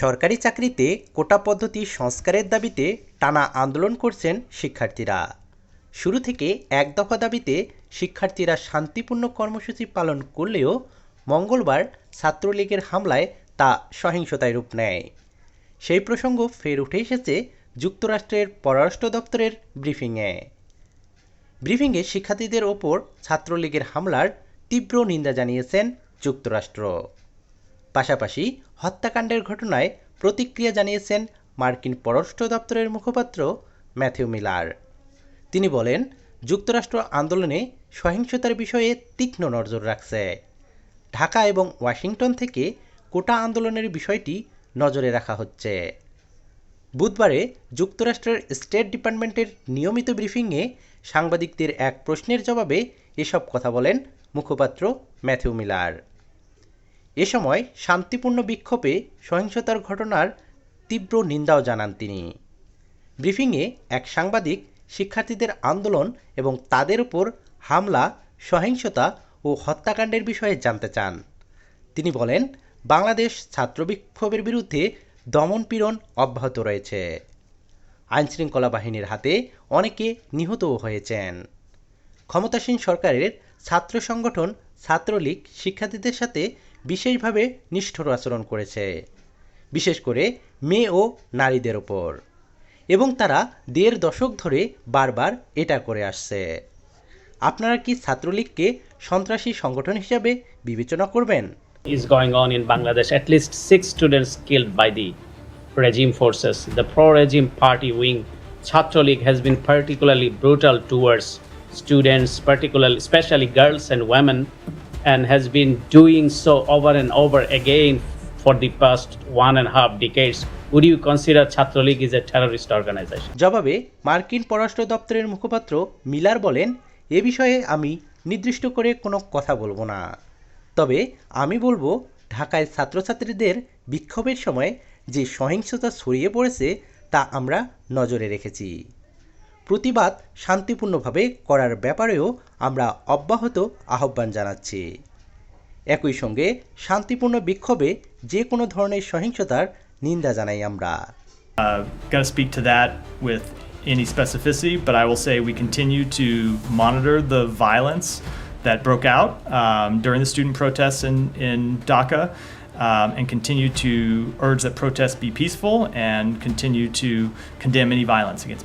সরকারি চাকরিতে কোটা পদ্ধতি সংস্কারের দাবিতে টানা আন্দোলন করছেন শিক্ষার্থীরা। শুরু থেকে এক দফা দাবিতে শিক্ষার্থীরা শান্তিপূর্ণ কর্মসূচি পালন করলেও মঙ্গলবার ছাত্রলীগের হামলায় তা সহিংসতায় রূপ নেয়। সেই প্রসঙ্গ ফের উঠে এসেছে যুক্তরাষ্ট্রের পররাষ্ট্র দপ্তরের ব্রিফিংয়ে। ব্রিফিংয়ে শিক্ষার্থীদের ওপর ছাত্রলীগের হামলার তীব্র নিন্দা জানিয়েছেন যুক্তরাষ্ট্র। পাশাপাশি হত্যাকাণ্ডের ঘটনায় প্রতিক্রিয়া জানিয়েছেন মার্কিন পররাষ্ট্র দপ্তরের মুখপাত্র ম্যাথিউ মিলার। তিনি বলেন, যুক্তরাষ্ট্র আন্দোলনে সহিংসতার বিষয়ে তীক্ষ্ণ নজর রাখছে। ঢাকা এবং ওয়াশিংটন থেকে কোটা আন্দোলনের বিষয়টি নজরে রাখা হচ্ছে। বুধবারে যুক্তরাষ্ট্রের স্টেট ডিপার্টমেন্টের নিয়মিত ব্রিফিংয়ে সাংবাদিকদের এক প্রশ্নের জবাবে এসব কথা বলেন মুখপাত্র ম্যাথিউ মিলার। এ সময় শান্তিপূর্ণ বিক্ষোভে সহিংসতার ঘটনার তীব্র নিন্দাও জানান তিনি। ব্রিফিংয়ে এক সাংবাদিক, শিক্ষার্থীদের আন্দোলন এবং তাদের উপর হামলা, সহিংসতা ও হত্যাকাণ্ডের বিষয়ে জানতে চান। তিনি বলেন, বাংলাদেশ ছাত্র বিক্ষোভের বিরুদ্ধে দমনপীড়ন অব্যাহত রয়েছে। আইনশৃঙ্খলা বাহিনীর হাতে অনেকে নিহতও হয়েছেন। ক্ষমতাসীন সরকারের ছাত্র সংগঠন ছাত্রলীগ শিক্ষার্থীদের সাথে বিশেষভাবে নিষ্ঠুর আচরণ করেছে বিশেষ করে মেয়ে ও নারীদের ওপর এবং তারা দেড় দশক ধরে বারবার এটা করে আসছে আপনারা কি ছাত্রলীগকে সন্ত্রাসী সংগঠন হিসাবে বিবেচনা করবেন is going on in Bangladesh. At least six students killed by the regime forces. The pro regime party wing, Chhatra League, has been particularly brutal towards students, particularly, especially girls and women, and has been doing so over and over again for the past one and a half decades. Would you consider Chhatra League is a terrorist organization? জবাবে মার্কিন পররাষ্ট্র দপ্তরের মুখপাত্র Miller বলেন এ বিষয়ে আমি নির্দিষ্ট করে কোনো কথা বলব না তবে আমি বলব ঢাকায় ছাত্রছাত্রীদের বিক্ষোভের সময় যে সহিংসতা ছড়িয়ে পড়েছে তা আমরা নজরে রেখেছি প্রতিবাদ শান্তিপূর্ণভাবে করার ব্যাপারেও আমরা অব্যাহত আহ্বান জানাচ্ছি একই সঙ্গে শান্তিপূর্ণ বিক্ষোভে যে কোনো ধরনের সহিংসতার নিন্দা জানাই আমরা Uh, speak to that with any specificity, but I will say we continue to monitor the violence that broke out um, during the student protests in, in Dhaka um, and continue to urge that protests be peaceful and continue to condemn any violence against people.